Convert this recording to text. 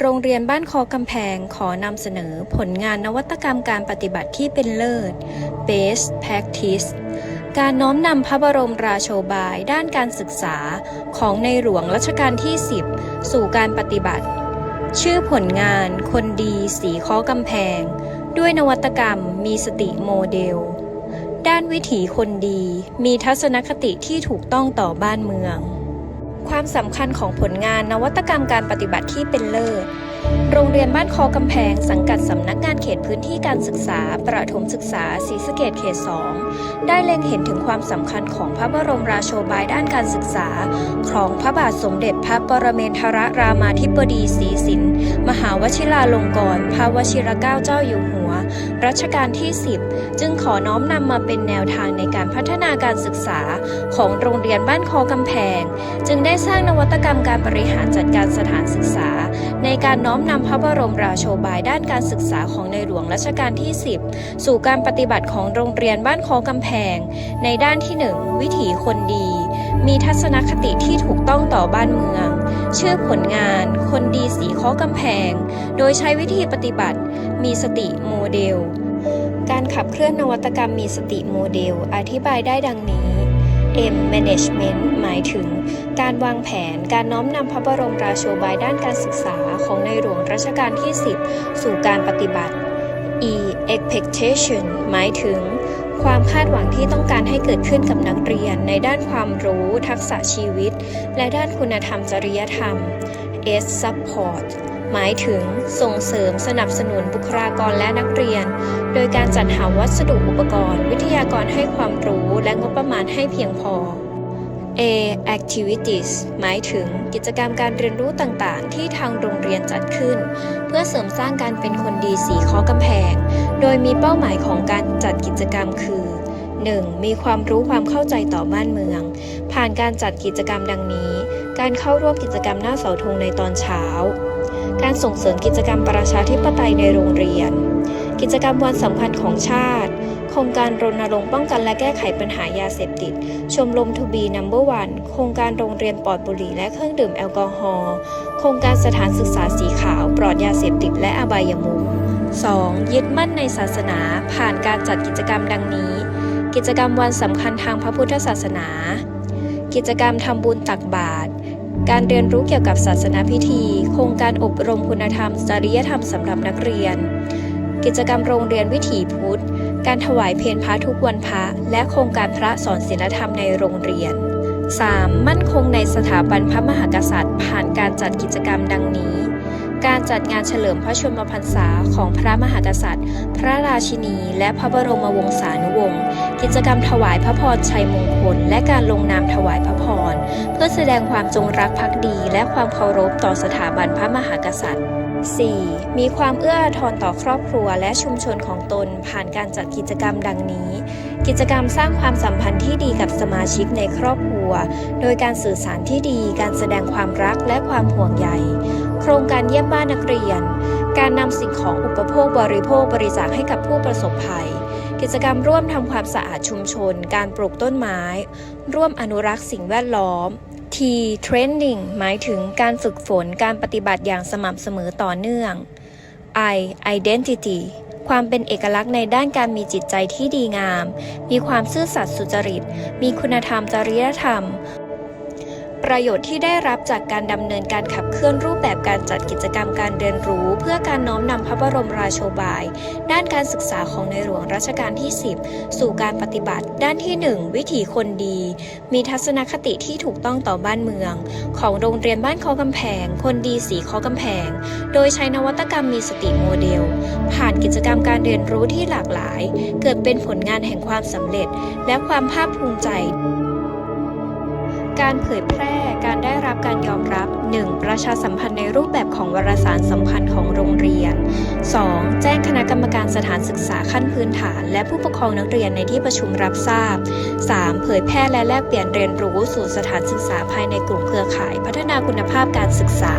โรงเรียนบ้านคอกำแพงขอนำเสนอผลงานนวัตกรรมการปฏิบัติที่เป็นเลิศ Best Practice การน้อมนำพระบรมราโชบายด้านการศึกษาของในหลวงรัชกาลที่ 10 สู่การปฏิบัติ ชื่อผลงานคนดีสีข้อกำแพง ด้วยนวัตกรรมมีสติโมเดล ด้านวิถีคนดีมีทัศนคติที่ถูกต้องต่อบ้านเมือง ความสำคัญของผลงานนวัตกรรมการปฏิบัติที่เป็นเลิศ โรงเรียนบ้านคอกำแพง สังกัดสำนักงานเขตพื้นที่การศึกษา ประถมศึกษาศรีสะเกดเขต 2 ได้เล็งเห็นถึงความสำคัญของพระบรมราโชบายด้านการศึกษา ของพระบาทสมเด็จพระปรเมนทรรามาธิบดีศรีสิน มหาวชิราลงกรณ์พระวชิรเกล้าเจ้าอยู่หัว รัชกาลที่ 10 จึงขอน้อมนำมาเป็นแนวทางในการพัฒนาการศึกษาของโรงเรียนบ้านคอกำแพง จึงได้สร้างนวัตกรรมการบริหารจัดการสถานศึกษา ในการน้อมนำพระบรมราโชบายด้านการศึกษาของในหลวงรัชกาลที่ 10 สู่การปฏิบัติของโรงเรียนบ้านคอกำแพง ในด้านที่ 1 วิถีคนดี มีทัศนคติที่ถูกต้องต่อบ้านเมือง ชื่อผลงาน คนดีสีข้อกำแพง โดยใช้วิธีปฏิบัติ มีสติโมเดล การขับเคลื่อนนวัตกรรมมีสติโมเดล อธิบายได้ดังนี้ M Management หมายถึง การวางแผนการน้อมนำพระบรมราโชบายด้านการศึกษาของในหลวงรัชกาลที่ 10 สู่การปฏิบัติ E Expectation หมายถึง ความคาดหวังที่ต้องการให้เกิดขึ้นกับนักเรียนในด้านความรู้ ทักษะชีวิต และด้านคุณธรรมจริยธรรม S Support หมายถึงส่งเสริมสนับสนุนบุคลากรและนักเรียน โดยการจัดหาวัสดุอุปกรณ์ วิทยากรให้ความรู้และงบประมาณให้เพียงพอ A activities หมายถึงกิจกรรมการเรียนรู้ต่างๆ ที่ทางโรงเรียนจัดขึ้น เพื่อเสริมสร้างการเป็นคนดีสีข้อกำแพง โดยมีเป้าหมายของการจัดกิจกรรมคือ 1. มีความรู้ความเข้าใจต่อบ้านเมือง ผ่านการจัดกิจกรรมดังนี้ การเข้าร่วมกิจกรรมหน้าเสาธงในตอนเช้า การส่งเสริมกิจกรรมประชาธิปไตยในโรงเรียน กิจกรรมวันสำคัญของชาติ โครงการรณรงค์ป้องกันและแก้ไขปัญหายาเสพติด ชมรมทูบีนัมเบอร์วันโครงการโรงเรียนปลอดบุหรี่และเครื่องดื่มแอลกอฮอล์ โครงการสถานศึกษาสีขาวปลอดยาเสพติดและอบายมุข 2. ยึดมั่นในศาสนาผ่านการจัดกิจกรรมดังนี้ กิจกรรมวันสำคัญทางพระพุทธศาสนา กิจกรรมทำบุญตักบาตร การเรียนรู้เกี่ยวกับศาสนาพิธี โครงการอบรมคุณธรรม จริยธรรมสำหรับนักเรียน กิจกรรมโรงเรียนวิถีพุทธ การถวายเพลพระทุกวันพระ และโครงการพระสอนศีลธรรมในโรงเรียน 3. มั่นคงในสถาบันพระมหากษัตริย์ ผ่านการจัดกิจกรรมดังนี้ การจัดงานเฉลิมพระชนมพรรษาของพระมหากษัตริย์ พระราชินี และพระบรมวงศานุวงศ์ กิจกรรมถวายพระพรชัยมงคล และการลงนามถวายพระพร เพื่อแสดงความจงรักภักดี และความเคารพต่อสถาบันพระมหากษัตริย์ 4. มีความเอื้ออาทรต่อครอบครัวและชุมชนของตนผ่านการจัดกิจกรรมดังนี้ กิจกรรมสร้างความสัมพันธ์ที่ดีกับสมาชิกในครอบครัว โดยการสื่อสารที่ดี การแสดงความรักและความห่วงใย โครงการเยี่ยมบ้านนักเรียน การนำสิ่งของอุปโภคบริโภคบริจาคให้กับผู้ประสบภัย กิจกรรมร่วมทำความสะอาดชุมชน การปลูกต้นไม้ ร่วมอนุรักษ์สิ่งแวดล้อม T training หมายถึงการฝึกฝนการปฏิบัติอย่างสม่ำเสมอต่อเนื่อง I identity ความเป็นเอกลักษณ์ในด้านการมีจิตใจที่ดีงาม มีความซื่อสัตย์สุจริต มีคุณธรรมจริยธรรม ประโยชน์ที่ได้รับจากการดำเนินการขับเคลื่อนรูปแบบการจัดกิจกรรมการเรียนรู้ เพื่อการน้อมนำพระบรมราโชบาย ด้านการศึกษาของในหลวงรัชกาลที่ 10 สู่การปฏิบัติ ด้านที่ 1 วิถีคนดี มีทัศนคติที่ถูกต้องต่อบ้านเมือง ของโรงเรียนบ้านคอกำแพง คนดีสีคอกำแพง โดยใช้นวัตกรรมมีสติโมเดล ผ่านกิจกรรมการเรียนรู้ที่หลากหลาย เกิดเป็นผลงานแห่งความสำเร็จ และความภาคภูมิใจ การเผยแพร่การได้รับการยอมรับ 1. ประชาสัมพันธ์ในรูปแบบของวารสารสำคัญของโรงเรียน 2. แจ้งคณะกรรมการสถานศึกษาขั้นพื้นฐาน และผู้ปกครองนักเรียนในที่ประชุมรับทราบ 3. เผยแพร่และแลกเปลี่ยนเรียนรู้สู่สถานศึกษาภายในกลุ่มเครือข่าย พัฒนาคุณภาพการศึกษา